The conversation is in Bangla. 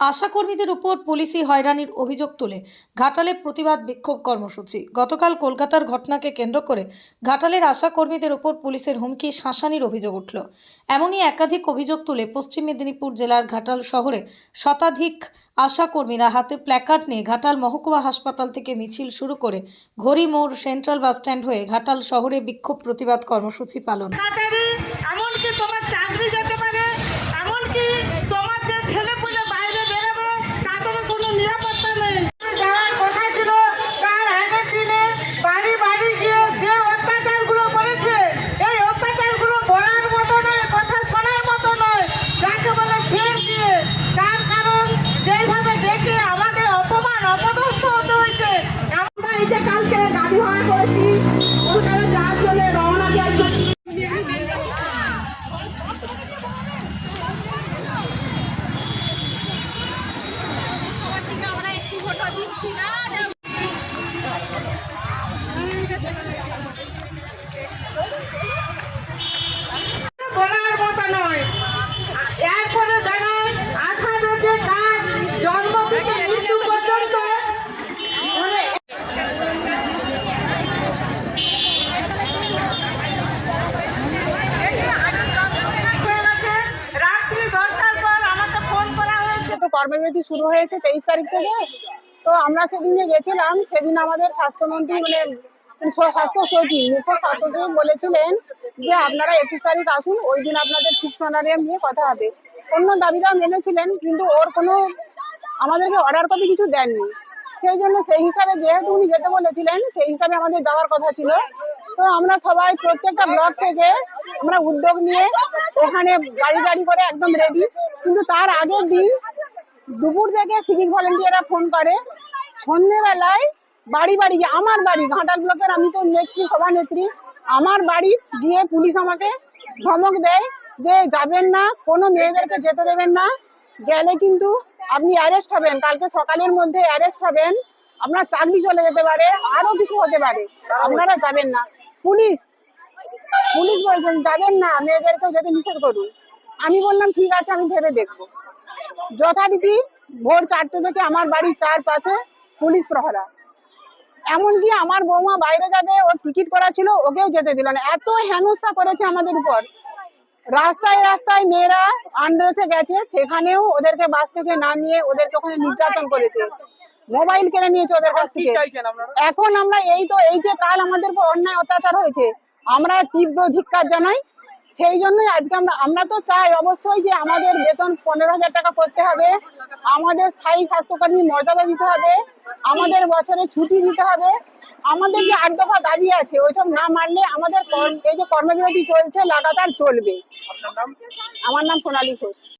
আশাকর্মীদের উপর পুলিশি হয়রানির অভিযোগ তুলে ঘাটালে প্রতিবাদ বিক্ষোভ কর্মসূচি। গতকাল কলকাতার ঘটনাকে কেন্দ্র করে ঘাটালের আশাকর্মীদের উপর পুলিশের হুমকি, শাসানির অভিযোগ উঠল। এমনই একাধিক অভিযোগ তুলে পশ্চিম মেদিনীপুর জেলার ঘাটাল শহরে শতাধিক আশাকর্মীরা হাতে প্ল্যাকার্ড নিয়ে ঘাটাল মহকুমা হাসপাতাল থেকে মিছিল শুরু করে ঘড়ি মোড় সেন্ট্রাল বাসস্ট্যান্ড হয়ে ঘাটাল শহরে বিক্ষোভ প্রতিবাদ কর্মসূচি পালন। কর্মবিরতি শুরু হয়েছে তেইশ তারিখ থেকে। তো আমরা সেদিন যে গেছিলাম সেদিন আমাদের স্বাস্থ্যমন্ত্রী মানে মানে স্বাস্থ্য সচিব মুখ্য স্বাস্থ্য বলেছিলেন যে আপনারা একুশ তারিখ আসুন, ওই দিন আপনাদের ফিক্স অনারিয়াম নিয়ে কথা হবে। অন্য দাবিটা মেনেছিলেন, কিন্তু ওর কোনো আমাদেরকে অর্ডার কপি কিছু দেননি। সেই জন্য সেই হিসাবে যেহেতু উনি যেতে বলেছিলেন, সেই হিসাবে আমাদের যাওয়ার কথা ছিল। তো আমরা সবাই প্রত্যেকটা ব্লক থেকে আমরা উদ্যোগ নিয়ে ওখানে গাড়ি গাড়ি করে একদম রেডি কিন্তু তার আগের দিন দুপুর থেকে সিভিক ভলেন্টিয়াররা ফোন করে। সন্ধেবেলায় বাড়ি বাড়ি, আমার বাড়ি, ঘাটাল ব্লকের আমি তো নেত্রী সভানেত্রী আমার বাড়ি গিয়ে পুলিশ আমাকে ধমক দেয় যে যাবেন না, কোনো মেয়েদেরকে যেতে দেবেন না। গেলে কিন্তু আপনি অ্যারেস্ট হবেন, কালকে সকালের মধ্যে অ্যারেস্ট হবেন। আপনার চাকরি চলে যেতে পারে, আরও কিছু হতে পারে। আপনারা যাবেন না। পুলিশ পুলিশ বলছেন, যাবেন না, মেয়েদেরকেও যেতে নিষেধ করুন। আমি বললাম, ঠিক আছে, আমি ভেবে দেখব। যথারীতি ভোর চারটে থেকে আমার বাড়ির চারপাশে পুলিশ প্রহরা। এমনকি আমার বৌমা বাইরে যাবে, ওর টিকিট করা ছিল, ওকেও যেতে দিল না। এত হেনস্থা করেছে আমাদের উপর। রাস্তায় রাস্তায় মেয়েরা আন্ড্রেসে গেছে, সেখানেও ওদেরকে বাস থেকে নামিয়ে ওদেরকে ওখানে নির্যাতন করেছে। মোবাইল কেড়ে নিয়েছে ওদের কাছ থেকে। এখন আমরা এই তো, এই যে কাল আমাদের উপর অন্যায় অত্যাচার হয়েছে, আমরা তীব্র ধিক্কার জানাই। সেই জন্যই আজকে আমরা আমরা তো চাই অবশ্যই যে আমাদের বেতন পনেরো হাজার টাকা করতে হবে। আমাদের স্থায়ী স্বাস্থ্যকর্মী মর্যাদা দিতে হবে। আমাদের বছরে ছুটি দিতে হবে। আমাদের যে আট দফা দাবি আছে ওইসব না মানলে আমাদের এই যে কর্মবিরতি চলছে লাগাতার চলবে। আমার নাম সোনালী ঘোষ।